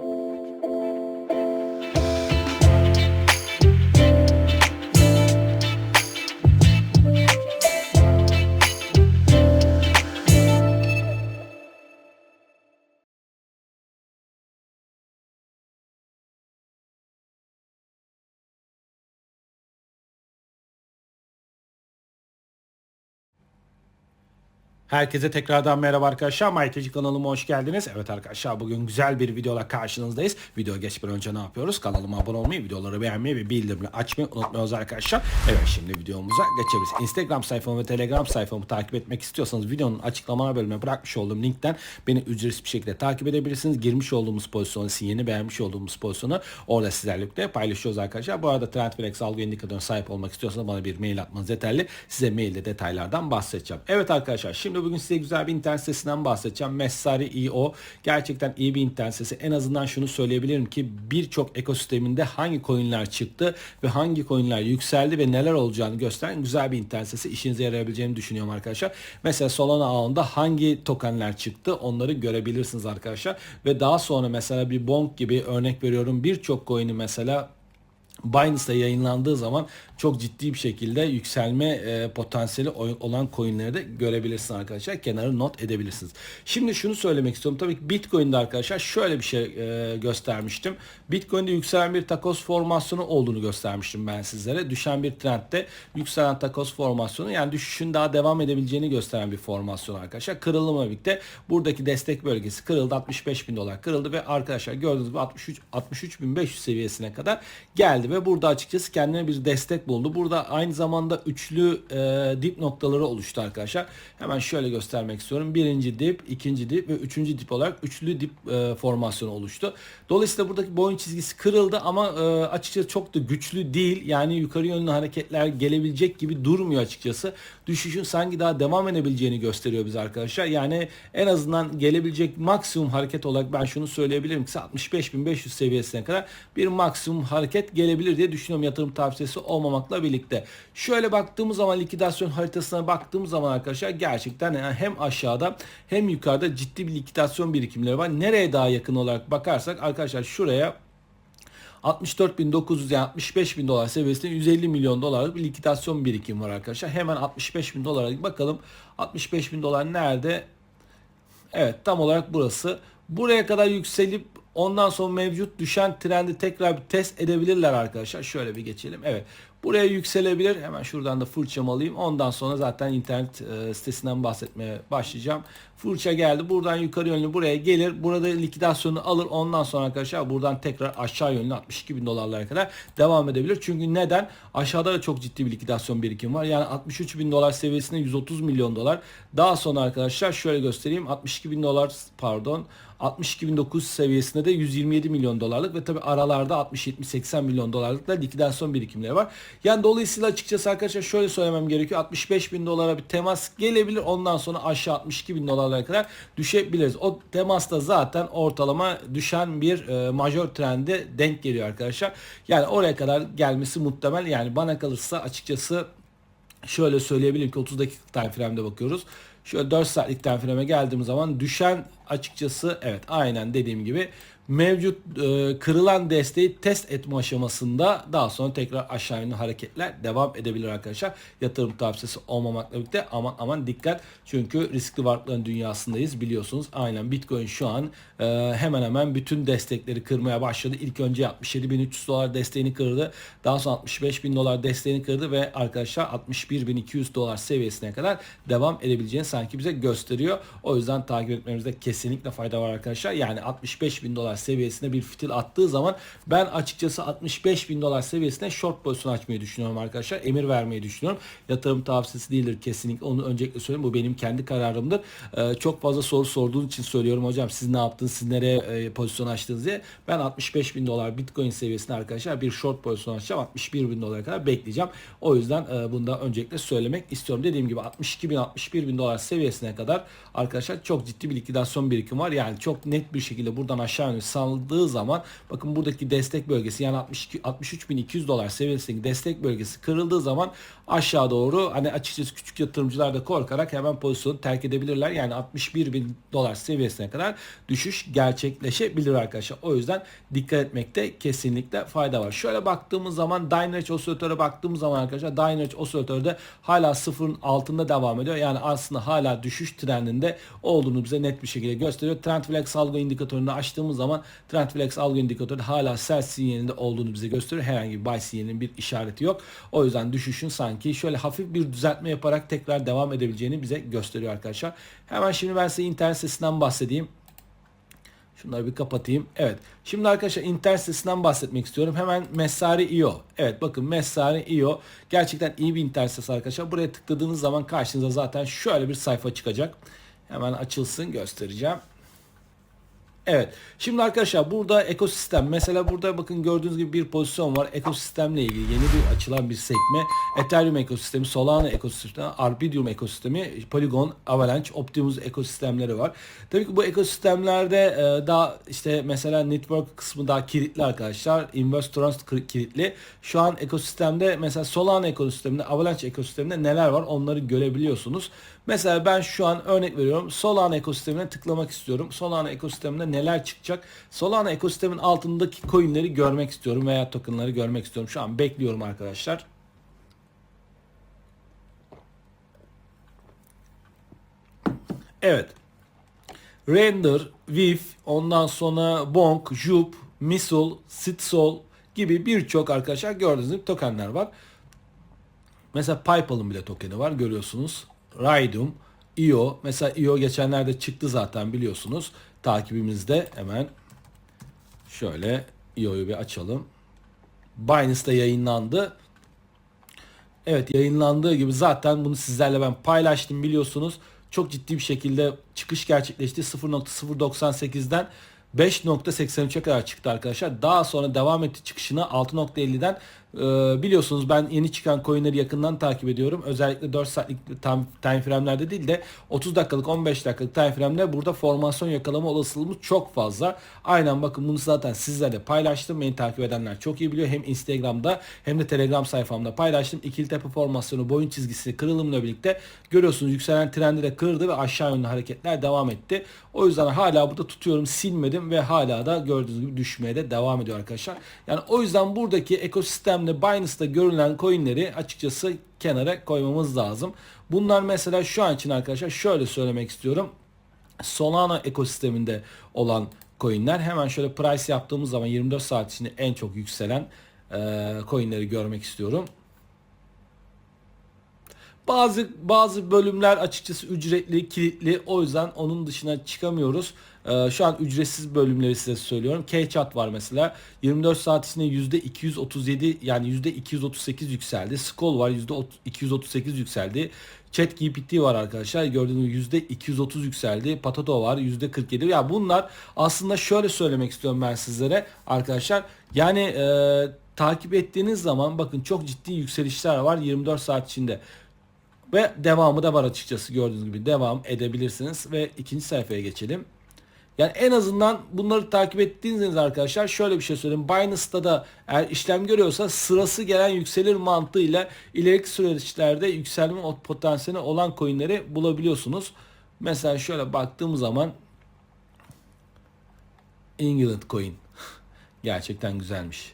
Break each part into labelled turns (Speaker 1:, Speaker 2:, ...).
Speaker 1: thank you Herkese tekrardan merhaba arkadaşlar. MyTeci kanalıma hoş geldiniz. Evet arkadaşlar bugün güzel bir videola karşınızdayız. Video geçmeden önce ne yapıyoruz? Kanalıma abone olmayı, videoları beğenmeyi ve bildirimleri açmayı unutmuyoruz arkadaşlar. Evet şimdi videomuza geçebiliriz. Instagram sayfamı ve Telegram sayfamı takip etmek istiyorsanız videonun açıklama bölümüne bırakmış olduğum linkten beni ücretsiz bir şekilde takip edebilirsiniz. Girmiş olduğumuz pozisyonu, sizin yeni beğenmiş olduğumuz pozisyonu orada sizlerle paylaşıyoruz arkadaşlar. Bu arada Trendflex algı indikatörüne sahip olmak istiyorsanız bana bir mail atmanız yeterli. Size mailde detaylardan bahsedeceğim. Evet arkadaşlar şimdi bugün size güzel bir internet sitesinden bahsedeceğim. Messari.io gerçekten iyi bir internet sitesi. En azından şunu söyleyebilirim ki birçok ekosisteminde hangi coinler çıktı ve hangi coinler yükseldi ve neler olacağını gösteren güzel bir internet sitesi. İşinize yarayabileceğini düşünüyorum arkadaşlar. Mesela Solana ağında hangi tokenler çıktı onları görebilirsiniz arkadaşlar. Ve daha sonra mesela bir Bonk gibi örnek veriyorum birçok coin'i mesela Binance'da yayınlandığı zaman çok ciddi bir şekilde yükselme e, potansiyeli olan coinleri de görebilirsiniz arkadaşlar. Kenarı not edebilirsiniz. Şimdi şunu söylemek istiyorum. Tabii ki Bitcoin'de arkadaşlar şöyle bir şey e, göstermiştim. Bitcoin'de yükselen bir takoz formasyonu olduğunu göstermiştim ben sizlere. Düşen bir trendde yükselen takoz formasyonu yani düşüşün daha devam edebileceğini gösteren bir formasyon arkadaşlar. Kırılımla birlikte buradaki destek bölgesi kırıldı. 65 bin dolar kırıldı ve arkadaşlar gördüğünüz gibi 63 63 bin 500 seviyesine kadar geldi ve burada açıkçası kendine bir destek buldu. Burada aynı zamanda üçlü e, dip noktaları oluştu arkadaşlar. Hemen şöyle göstermek istiyorum. Birinci dip, ikinci dip ve üçüncü dip olarak üçlü dip e, formasyonu oluştu. Dolayısıyla buradaki boyun çizgisi kırıldı ama e, açıkçası çok da güçlü değil. Yani yukarı yönlü hareketler gelebilecek gibi durmuyor açıkçası. Düşüşün sanki daha devam edebileceğini gösteriyor bize arkadaşlar. Yani en azından gelebilecek maksimum hareket olarak ben şunu söyleyebilirim ki 65.500 seviyesine kadar bir maksimum hareket gelebilir diye düşünüyorum yatırım tavsiyesi olmamakla birlikte. Şöyle baktığımız zaman likidasyon haritasına baktığımız zaman arkadaşlar gerçekten yani hem aşağıda hem yukarıda ciddi bir likidasyon birikimleri var. Nereye daha yakın olarak bakarsak arkadaşlar şuraya 64.900 yani 65 bin dolar seviyesinde 150 milyon dolarlık bir likidasyon birikim var arkadaşlar. Hemen 65 bin dolara bakalım. 65 bin dolar nerede? Evet tam olarak burası. Buraya kadar yükselip ondan sonra mevcut düşen trendi tekrar bir test edebilirler arkadaşlar. Şöyle bir geçelim. Evet Buraya yükselebilir. Hemen şuradan da fırçamı alayım. Ondan sonra zaten internet e, sitesinden bahsetmeye başlayacağım. Fırça geldi. Buradan yukarı yönlü buraya gelir. Burada likidasyonu alır. Ondan sonra arkadaşlar buradan tekrar aşağı yönlü 62 bin dolarlara kadar devam edebilir. Çünkü neden? Aşağıda da çok ciddi bir likidasyon birikim var. Yani 63 bin dolar seviyesinde 130 milyon dolar. Daha sonra arkadaşlar şöyle göstereyim. 62 bin dolar pardon 62.900 seviyesinde de 127 milyon dolarlık ve tabi aralarda 60-70-80 milyon dolarlık da likidasyon birikimleri var. Yani dolayısıyla açıkçası arkadaşlar şöyle söylemem gerekiyor. 65 bin dolara bir temas gelebilir. Ondan sonra aşağı 62 bin dolarlara kadar düşebiliriz. O temasta zaten ortalama düşen bir e, majör trende denk geliyor arkadaşlar. Yani oraya kadar gelmesi muhtemel. Yani bana kalırsa açıkçası şöyle söyleyebilirim ki 30 dakika time frame'de bakıyoruz. Şöyle 4 saatlik time frame'e geldiğimiz zaman düşen açıkçası evet aynen dediğim gibi mevcut e, kırılan desteği test etme aşamasında daha sonra tekrar aşağı yönlü hareketler devam edebilir arkadaşlar. Yatırım tavsiyesi olmamakla birlikte aman aman dikkat. Çünkü riskli varlıkların dünyasındayız biliyorsunuz. Aynen Bitcoin şu an e, hemen hemen bütün destekleri kırmaya başladı. İlk önce 67.300 dolar desteğini kırdı. Daha sonra 65.000 dolar desteğini kırdı ve arkadaşlar 61.200 dolar seviyesine kadar devam edebileceğini sanki bize gösteriyor. O yüzden takip etmemizde kesinlikle fayda var arkadaşlar. Yani 65.000 dolar seviyesine bir fitil attığı zaman ben açıkçası 65 bin dolar seviyesine short pozisyon açmayı düşünüyorum arkadaşlar. Emir vermeyi düşünüyorum. Yatırım tavsiyesi değildir kesinlikle. Onu öncelikle söyleyeyim. Bu benim kendi kararımdır. Ee, çok fazla soru sorduğun için söylüyorum hocam. Siz ne yaptınız? Siz nereye e, pozisyon açtınız diye. Ben 65 bin dolar bitcoin seviyesine arkadaşlar bir short pozisyon açacağım. 61 bin dolara kadar bekleyeceğim. O yüzden e, bunu da öncelikle söylemek istiyorum. Dediğim gibi 62 bin 61 bin dolar seviyesine kadar arkadaşlar çok ciddi bir likidasyon birikim var. Yani çok net bir şekilde buradan aşağı yönlü saldığı zaman bakın buradaki destek bölgesi yani 62 63.200 dolar seviyesindeki destek bölgesi kırıldığı zaman aşağı doğru hani açıkçası küçük yatırımcılar da korkarak hemen pozisyonu terk edebilirler. Yani 61 bin dolar seviyesine kadar düşüş gerçekleşebilir arkadaşlar. O yüzden dikkat etmekte kesinlikle fayda var. Şöyle baktığımız zaman Dynatrace osilatöre baktığımız zaman arkadaşlar Dynatrace osilatörde hala sıfırın altında devam ediyor. Yani aslında hala düşüş trendinde olduğunu bize net bir şekilde gösteriyor. Trendflex algı indikatörünü açtığımız zaman Trendflex algı indikatörü hala sell sinyalinde olduğunu bize gösteriyor. Herhangi bir buy sinyalinin bir işareti yok. O yüzden düşüşün sanki şöyle hafif bir düzeltme yaparak tekrar devam edebileceğini bize gösteriyor arkadaşlar. Hemen şimdi ben size internet sitesinden bahsedeyim. Şunları bir kapatayım. Evet. Şimdi arkadaşlar internet sitesinden bahsetmek istiyorum. Hemen Messari.io. Evet bakın Messari.io gerçekten iyi bir internet sitesi arkadaşlar. Buraya tıkladığınız zaman karşınıza zaten şöyle bir sayfa çıkacak. Hemen açılsın göstereceğim. Evet. Şimdi arkadaşlar burada ekosistem. Mesela burada bakın gördüğünüz gibi bir pozisyon var. Ekosistemle ilgili yeni bir açılan bir sekme. Ethereum ekosistemi, Solana ekosistemi, Arbitrum ekosistemi, Polygon, Avalanche, Optimus ekosistemleri var. Tabii ki bu ekosistemlerde e, daha işte mesela network kısmı daha kilitli arkadaşlar. Inverse Trust kilitli. Şu an ekosistemde mesela Solana ekosisteminde, Avalanche ekosisteminde neler var onları görebiliyorsunuz. Mesela ben şu an örnek veriyorum. Solana ekosistemine tıklamak istiyorum. Solana ekosisteminde neler çıkacak? Solana ekosistemin altındaki coinleri görmek istiyorum veya tokenları görmek istiyorum. Şu an bekliyorum arkadaşlar. Evet. Render, VIF, ondan sonra Bonk, Jup, Misol, Sitsol gibi birçok arkadaşlar gördüğünüz gibi tokenler var. Mesela PayPal'ın bile tokeni var görüyorsunuz. Raidum, IO. Mesela IO geçenlerde çıktı zaten biliyorsunuz. Takibimizde hemen şöyle IO'yu bir açalım. Binance'da yayınlandı. Evet yayınlandığı gibi zaten bunu sizlerle ben paylaştım biliyorsunuz. Çok ciddi bir şekilde çıkış gerçekleşti. 0.098'den 5.83'e kadar çıktı arkadaşlar. Daha sonra devam etti çıkışına 6.50'den ee, biliyorsunuz ben yeni çıkan coinleri yakından takip ediyorum. Özellikle 4 saatlik time, time frame'lerde değil de 30 dakikalık 15 dakikalık time frame'de burada formasyon yakalama olasılığımız çok fazla. Aynen bakın bunu zaten sizlerle paylaştım. Beni takip edenler çok iyi biliyor. Hem Instagram'da hem de Telegram sayfamda paylaştım. İkili tepe formasyonu boyun çizgisi kırılımla birlikte görüyorsunuz yükselen trendi de kırdı ve aşağı yönlü hareketler devam etti. O yüzden hala burada tutuyorum silmedim ve hala da gördüğünüz gibi düşmeye de devam ediyor arkadaşlar. Yani o yüzden buradaki ekosistem sistemde Binance'da görülen coinleri açıkçası kenara koymamız lazım. Bunlar mesela şu an için arkadaşlar şöyle söylemek istiyorum. Solana ekosisteminde olan coinler hemen şöyle price yaptığımız zaman 24 saat içinde en çok yükselen e, coinleri görmek istiyorum. Bazı bazı bölümler açıkçası ücretli, kilitli. O yüzden onun dışına çıkamıyoruz. Ee, şu an ücretsiz bölümleri size söylüyorum. K-Chat var mesela. 24 saat içinde %237 yani %238 yükseldi. Skoll var %238 yükseldi. Chat GPT var arkadaşlar. Gördüğünüz gibi %230 yükseldi. Patato var %47. Ya bunlar aslında şöyle söylemek istiyorum ben sizlere arkadaşlar. Yani e, takip ettiğiniz zaman bakın çok ciddi yükselişler var 24 saat içinde. Ve devamı da var açıkçası gördüğünüz gibi devam edebilirsiniz ve ikinci sayfaya geçelim. Yani en azından bunları takip ettiğiniz arkadaşlar şöyle bir şey söyleyeyim. Binance'da da eğer işlem görüyorsa sırası gelen yükselir mantığıyla ileriki süreçlerde yükselme potansiyeli olan coinleri bulabiliyorsunuz. Mesela şöyle baktığım zaman England coin gerçekten güzelmiş.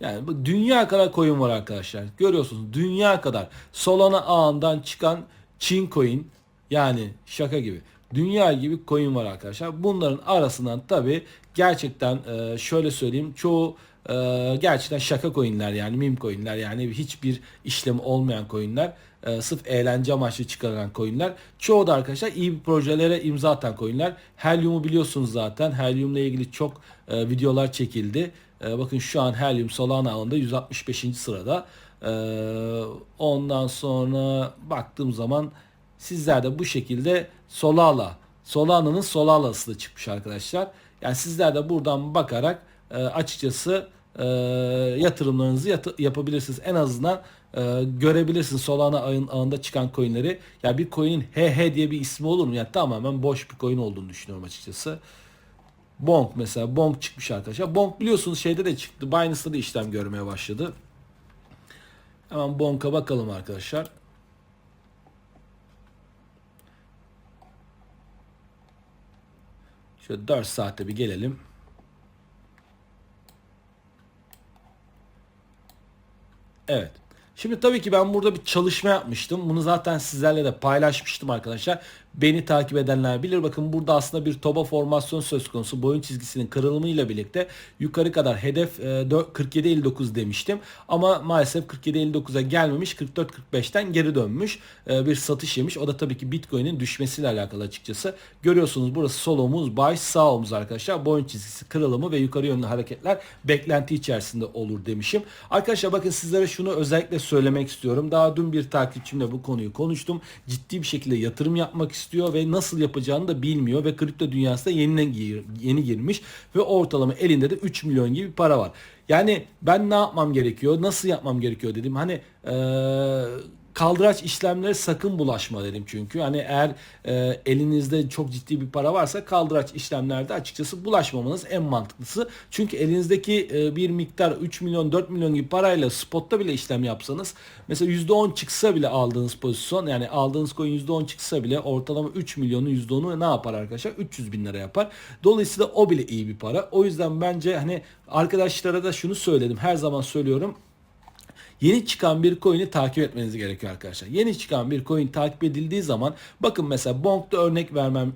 Speaker 1: Yani bu dünya kadar coin var arkadaşlar. Görüyorsunuz dünya kadar Solana ağından çıkan Çin coin yani şaka gibi. Dünya gibi coin var arkadaşlar. Bunların arasından tabi gerçekten e, şöyle söyleyeyim çoğu e, gerçekten şaka coinler yani meme coinler yani hiçbir işlemi olmayan coinler e, sırf eğlence amaçlı çıkarılan coinler. Çoğu da arkadaşlar iyi projelere imza atan coinler. Helium'u biliyorsunuz zaten. Helium'la ilgili çok videolar çekildi. bakın şu an Helium Solana ağında 165. sırada. ondan sonra baktığım zaman sizler de bu şekilde Solala, Solana'nın Solala'sı da çıkmış arkadaşlar. Yani sizler de buradan bakarak e, açıkçası e, yatırımlarınızı yat- yapabilirsiniz. En azından e, görebilirsiniz Solana ayın ağında çıkan coinleri. Ya yani bir coin'in HH diye bir ismi olur mu? Yani tamamen boş bir coin olduğunu düşünüyorum açıkçası. Bonk mesela Bonk çıkmış arkadaşlar. Bonk biliyorsunuz şeyde de çıktı. Binance'da da işlem görmeye başladı. Hemen Bonk'a bakalım arkadaşlar. Şöyle 4 saatte bir gelelim. Evet. Şimdi tabii ki ben burada bir çalışma yapmıştım. Bunu zaten sizlerle de paylaşmıştım arkadaşlar. Beni takip edenler bilir. Bakın burada aslında bir toba formasyon söz konusu. Boyun çizgisinin kırılımıyla birlikte yukarı kadar hedef 47.59 demiştim. Ama maalesef 47.59'a gelmemiş. 44.45'ten geri dönmüş. E, bir satış yemiş. O da tabii ki Bitcoin'in düşmesiyle alakalı açıkçası. Görüyorsunuz burası sol omuz, baş, sağ omuz arkadaşlar. Boyun çizgisi kırılımı ve yukarı yönlü hareketler beklenti içerisinde olur demişim. Arkadaşlar bakın sizlere şunu özellikle söylemek istiyorum. Daha dün bir takipçimle bu konuyu konuştum. Ciddi bir şekilde yatırım yapmak istiyor ve nasıl yapacağını da bilmiyor ve kripto dünyasına yeni, gir, yeni girmiş ve ortalama elinde de 3 milyon gibi para var. Yani ben ne yapmam gerekiyor, nasıl yapmam gerekiyor dedim. Hani eee kaldıraç işlemlere sakın bulaşma dedim çünkü. Hani eğer e, elinizde çok ciddi bir para varsa kaldıraç işlemlerde açıkçası bulaşmamanız en mantıklısı. Çünkü elinizdeki e, bir miktar 3 milyon 4 milyon gibi parayla spotta bile işlem yapsanız mesela %10 çıksa bile aldığınız pozisyon yani aldığınız coin %10 çıksa bile ortalama 3 milyonun %10'u ne yapar arkadaşlar? 300 bin lira yapar. Dolayısıyla o bile iyi bir para. O yüzden bence hani arkadaşlara da şunu söyledim her zaman söylüyorum Yeni çıkan bir coin'i takip etmeniz gerekiyor arkadaşlar. Yeni çıkan bir coin takip edildiği zaman bakın mesela Bonk'ta örnek vermem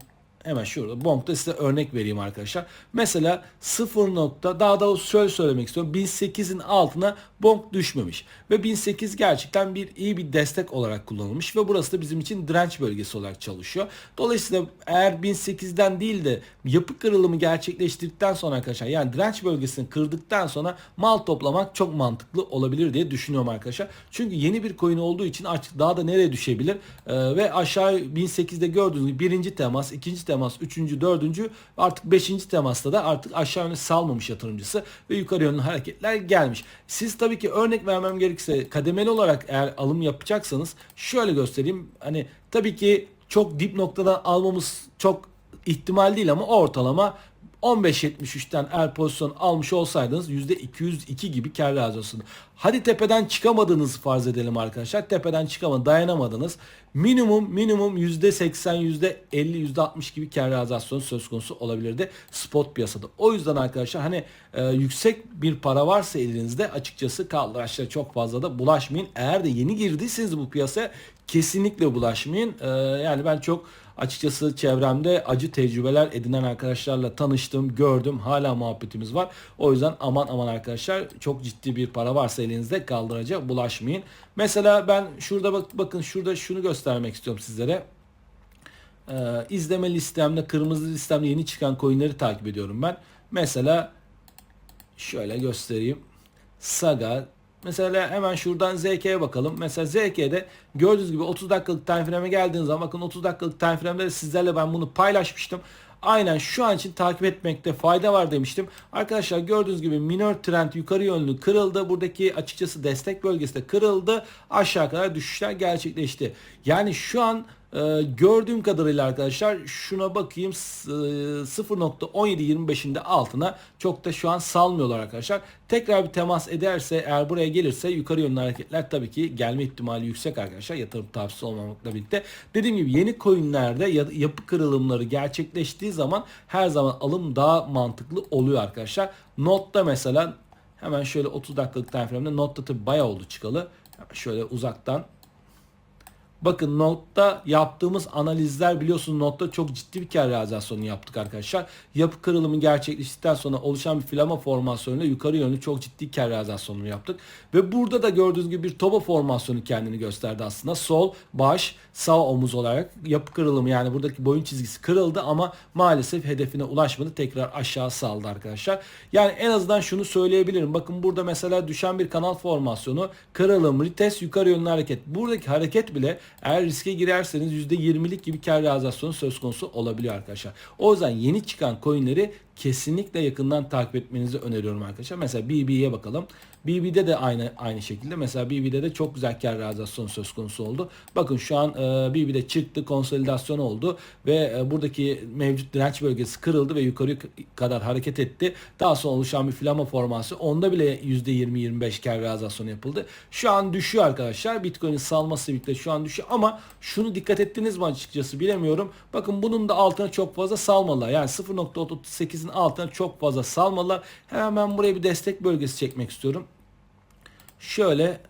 Speaker 1: Hemen şurada Bonk'ta size örnek vereyim arkadaşlar. Mesela 0 nokta daha da şöyle söylemek istiyorum. 1008'in altına Bonk düşmemiş. Ve 1008 gerçekten bir iyi bir destek olarak kullanılmış. Ve burası da bizim için direnç bölgesi olarak çalışıyor. Dolayısıyla eğer 1008'den değil de yapı kırılımı gerçekleştirdikten sonra arkadaşlar yani direnç bölgesini kırdıktan sonra mal toplamak çok mantıklı olabilir diye düşünüyorum arkadaşlar. Çünkü yeni bir coin olduğu için artık daha da nereye düşebilir? Ee, ve aşağı 1008'de gördüğünüz gibi birinci temas, ikinci temas temas, üçüncü, dördüncü artık beşinci temasta da artık aşağı yönlü salmamış yatırımcısı ve yukarı yönlü hareketler gelmiş. Siz tabii ki örnek vermem gerekirse kademeli olarak eğer alım yapacaksanız şöyle göstereyim. Hani tabii ki çok dip noktadan almamız çok ihtimal değil ama ortalama 15.73'ten eğer pozisyon almış olsaydınız %202 gibi kar razısını. Hadi tepeden çıkamadığınızı farz edelim arkadaşlar. Tepeden çıkamadınız, dayanamadınız. Minimum minimum %80, %50, %60 gibi kar realizasyonu söz konusu olabilirdi spot piyasada. O yüzden arkadaşlar hani e, yüksek bir para varsa elinizde açıkçası kaldıraçlara çok fazla da bulaşmayın. Eğer de yeni girdiyseniz bu piyasaya kesinlikle bulaşmayın. E, yani ben çok açıkçası çevremde acı tecrübeler edinen arkadaşlarla tanıştım, gördüm. Hala muhabbetimiz var. O yüzden aman aman arkadaşlar çok ciddi bir para varsa elinizde kaldıraca bulaşmayın. Mesela ben şurada bak bakın şurada şunu göstermek istiyorum sizlere. Ee, izleme listemde kırmızı listemde yeni çıkan coinleri takip ediyorum ben. Mesela şöyle göstereyim. Saga, Mesela hemen şuradan ZK'ye bakalım. Mesela ZK'de gördüğünüz gibi 30 dakikalık time frame'e geldiğiniz zaman bakın 30 dakikalık time frame'de de sizlerle ben bunu paylaşmıştım. Aynen şu an için takip etmekte fayda var demiştim. Arkadaşlar gördüğünüz gibi minor trend yukarı yönlü kırıldı. Buradaki açıkçası destek bölgesi de kırıldı. Aşağı kadar düşüşler gerçekleşti. Yani şu an ee, gördüğüm kadarıyla arkadaşlar şuna bakayım 0.1725'inde altına çok da şu an salmıyorlar arkadaşlar. Tekrar bir temas ederse eğer buraya gelirse yukarı yönlü hareketler tabii ki gelme ihtimali yüksek arkadaşlar. Yatırım tavsiyesi olmamakla birlikte. Dediğim gibi yeni coinlerde yapı kırılımları gerçekleştiği zaman her zaman alım daha mantıklı oluyor arkadaşlar. Notta mesela hemen şöyle 30 dakikalık time frame'de notta tabii bayağı oldu çıkalı. Şöyle uzaktan Bakın notta yaptığımız analizler biliyorsunuz notta çok ciddi bir kar realizasyonu yaptık arkadaşlar. Yapı kırılımı gerçekleştikten sonra oluşan bir flama formasyonuyla yukarı yönlü çok ciddi kar realizasyonu yaptık. Ve burada da gördüğünüz gibi bir toba formasyonu kendini gösterdi aslında. Sol, baş, sağ omuz olarak yapı kırılımı yani buradaki boyun çizgisi kırıldı ama maalesef hedefine ulaşmadı. Tekrar aşağı saldı arkadaşlar. Yani en azından şunu söyleyebilirim. Bakın burada mesela düşen bir kanal formasyonu, kırılım, retest, yukarı yönlü hareket. Buradaki hareket bile eğer riske girerseniz %20'lik gibi kar realizasyonu söz konusu olabiliyor arkadaşlar. O yüzden yeni çıkan coinleri kesinlikle yakından takip etmenizi öneriyorum arkadaşlar. Mesela BB'ye bakalım. BB'de de aynı aynı şekilde. Mesela BB'de de çok güzel kar realizasyonu söz konusu oldu. Bakın şu an e, BB'de çıktı, konsolidasyon oldu ve e, buradaki mevcut direnç bölgesi kırıldı ve yukarı kadar hareket etti. Daha sonra oluşan bir flama formasyonu onda bile %20-25 kar realizasyonu yapıldı. Şu an düşüyor arkadaşlar. Bitcoin'in salması birlikte şu an düşüyor ama şunu dikkat ettiniz mi açıkçası bilemiyorum. Bakın bunun da altına çok fazla salmalılar. Yani 0.38'in altına çok fazla salmalılar. Hemen buraya bir destek bölgesi çekmek istiyorum. Şöyle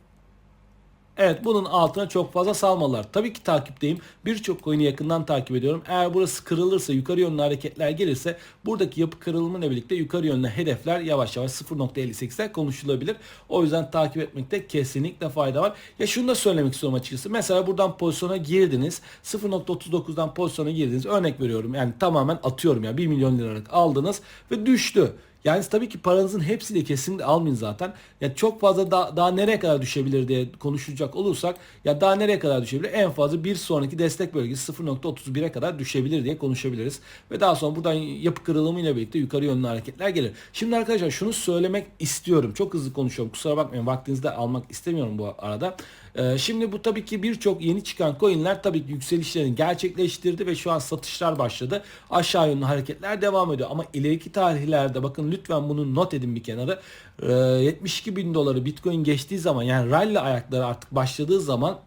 Speaker 1: Evet bunun altına çok fazla salmalar. Tabii ki takipteyim. Birçok coin'i yakından takip ediyorum. Eğer burası kırılırsa yukarı yönlü hareketler gelirse buradaki yapı kırılımıyla birlikte yukarı yönlü hedefler yavaş yavaş 0.58'ler konuşulabilir. O yüzden takip etmekte kesinlikle fayda var. Ya şunu da söylemek istiyorum açıkçası. Mesela buradan pozisyona girdiniz. 0.39'dan pozisyona girdiniz. Örnek veriyorum yani tamamen atıyorum ya 1 milyon liralık aldınız ve düştü. Yani tabii ki paranızın hepsini kesinlikle almayın zaten. Ya çok fazla daha, daha nereye kadar düşebilir diye konuşacak olursak ya daha nereye kadar düşebilir? En fazla bir sonraki destek bölgesi 0.31'e kadar düşebilir diye konuşabiliriz. Ve daha sonra buradan yapı kırılımı ile birlikte yukarı yönlü hareketler gelir. Şimdi arkadaşlar şunu söylemek istiyorum. Çok hızlı konuşuyorum. Kusura bakmayın. Vaktinizi de almak istemiyorum bu arada. Ee, şimdi bu tabii ki birçok yeni çıkan coinler tabii ki yükselişlerini gerçekleştirdi ve şu an satışlar başladı. Aşağı yönlü hareketler devam ediyor. Ama ileriki tarihlerde bakın lütfen bunu not edin bir kenara. 72 ee, bin doları Bitcoin geçtiği zaman yani rally ayakları artık başladığı zaman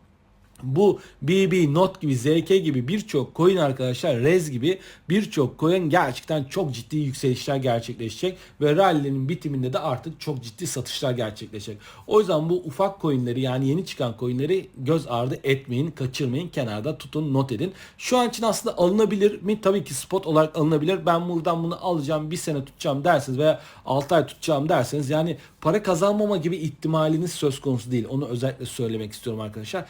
Speaker 1: bu BB, Not gibi, ZK gibi birçok coin arkadaşlar, Rez gibi birçok coin gerçekten çok ciddi yükselişler gerçekleşecek ve rally'nin bitiminde de artık çok ciddi satışlar gerçekleşecek. O yüzden bu ufak coinleri yani yeni çıkan coinleri göz ardı etmeyin, kaçırmayın, kenarda tutun, not edin. Şu an için aslında alınabilir mi? Tabii ki spot olarak alınabilir. Ben buradan bunu alacağım, bir sene tutacağım derseniz veya 6 ay tutacağım derseniz yani para kazanmama gibi ihtimaliniz söz konusu değil. Onu özellikle söylemek istiyorum arkadaşlar.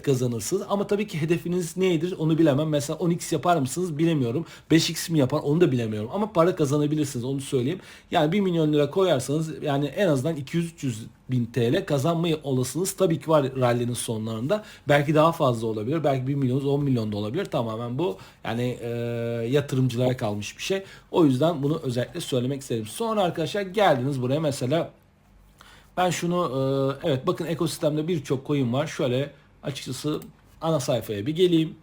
Speaker 1: Elbet kazanırsınız ama tabii ki hedefiniz nedir onu bilemem. Mesela 10x yapar mısınız bilemiyorum. 5x mi yapar onu da bilemiyorum. Ama para kazanabilirsiniz onu söyleyeyim. Yani 1 milyon lira koyarsanız yani en azından 200-300 bin TL kazanma olasılığınız tabii ki var rally'nin sonlarında. Belki daha fazla olabilir. Belki 1 milyon 10 milyon da olabilir. Tamamen bu yani e, yatırımcılara kalmış bir şey. O yüzden bunu özellikle söylemek istedim. Sonra arkadaşlar geldiniz buraya mesela ben şunu evet bakın ekosistemde birçok coin var. Şöyle açıkçası ana sayfaya bir geleyim.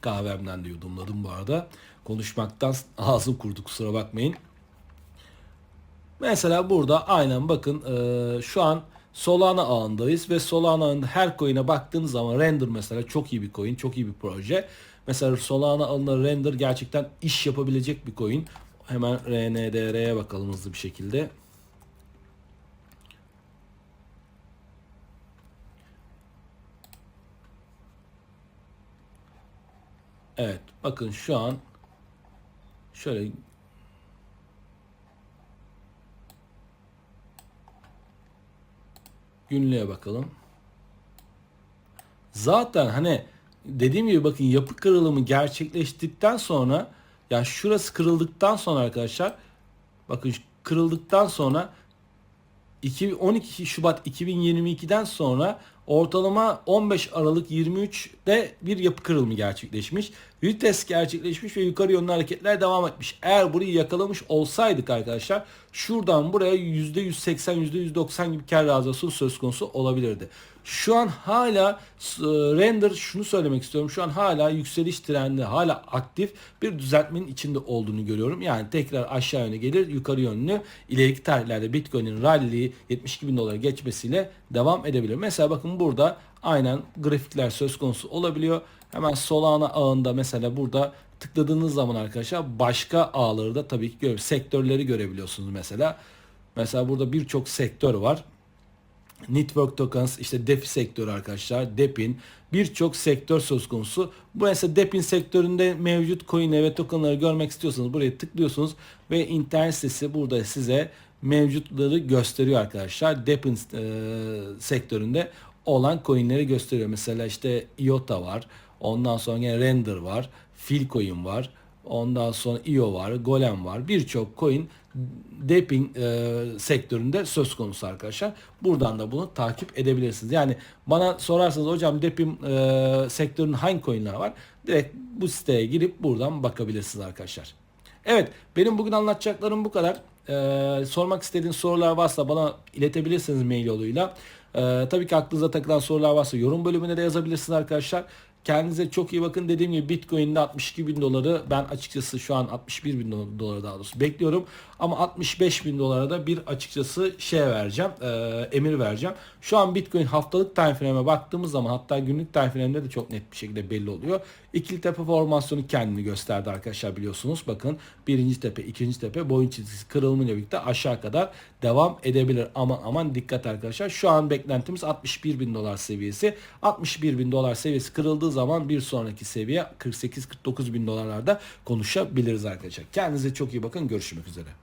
Speaker 1: Kahvemden de yudumladım bu arada. Konuşmaktan ağzım kurdu kusura bakmayın. Mesela burada aynen bakın e, şu an Solana ağındayız ve Solana ağında her coin'e baktığınız zaman Render mesela çok iyi bir coin, çok iyi bir proje. Mesela Solana ağında Render gerçekten iş yapabilecek bir coin. Hemen RNDR'ye bakalım hızlı bir şekilde. Evet bakın şu an şöyle günlüğe bakalım. Zaten hani dediğim gibi bakın yapı kırılımı gerçekleştikten sonra ya şurası kırıldıktan sonra arkadaşlar bakın kırıldıktan sonra 12 Şubat 2022'den sonra ortalama 15 Aralık 23'te bir yapı kırılımı gerçekleşmiş. Retest gerçekleşmiş ve yukarı yönlü hareketler devam etmiş. Eğer burayı yakalamış olsaydık arkadaşlar şuradan buraya %180 %190 gibi kar razısı söz konusu olabilirdi. Şu an hala e, render şunu söylemek istiyorum. Şu an hala yükseliş trendi hala aktif bir düzeltmenin içinde olduğunu görüyorum. Yani tekrar aşağı yönlü gelir yukarı yönlü ileriki tarihlerde Bitcoin'in rally 72 bin dolara geçmesiyle devam edebilir. Mesela bakın burada aynen grafikler söz konusu olabiliyor. Hemen Solana ağında mesela burada tıkladığınız zaman arkadaşlar başka ağları da tabii ki göre sektörleri görebiliyorsunuz mesela. Mesela burada birçok sektör var. Network tokens, işte DeFi sektörü arkadaşlar, DEP'in birçok sektör söz konusu. Bu mesela DEP'in sektöründe mevcut coin ve tokenları görmek istiyorsanız buraya tıklıyorsunuz ve internet sitesi burada size mevcutları gösteriyor arkadaşlar. DEP'in e, sektöründe olan coinleri gösteriyor. Mesela işte IOTA var. Ondan sonra yine Render var. Filcoin var. Ondan sonra IO var, Golem var. Birçok coin deping e, sektöründe söz konusu arkadaşlar. Buradan da bunu takip edebilirsiniz. Yani bana sorarsanız hocam deping e, sektörünün hangi coinler var? Direkt bu siteye girip buradan bakabilirsiniz arkadaşlar. Evet benim bugün anlatacaklarım bu kadar. Ee, sormak istediğiniz sorular varsa bana iletebilirsiniz mail yoluyla. Ee, tabii ki aklınıza takılan sorular varsa yorum bölümüne de yazabilirsiniz arkadaşlar. Kendinize çok iyi bakın. Dediğim gibi Bitcoin'de 62 bin doları ben açıkçası şu an 61 bin doları daha doğrusu bekliyorum. Ama 65 bin dolara da bir açıkçası şey vereceğim. E, emir vereceğim. Şu an Bitcoin haftalık time frame'e baktığımız zaman hatta günlük time frame'de de çok net bir şekilde belli oluyor. İkili tepe formasyonu kendini gösterdi arkadaşlar biliyorsunuz. Bakın birinci tepe, ikinci tepe boyun çizgisi kırılımıyla birlikte aşağı kadar devam edebilir. Aman aman dikkat arkadaşlar. Şu an beklentimiz 61 bin dolar seviyesi. 61 bin dolar seviyesi kırıldığı zaman bir sonraki seviye 48-49 bin dolarlarda konuşabiliriz arkadaşlar. Kendinize çok iyi bakın. Görüşmek üzere.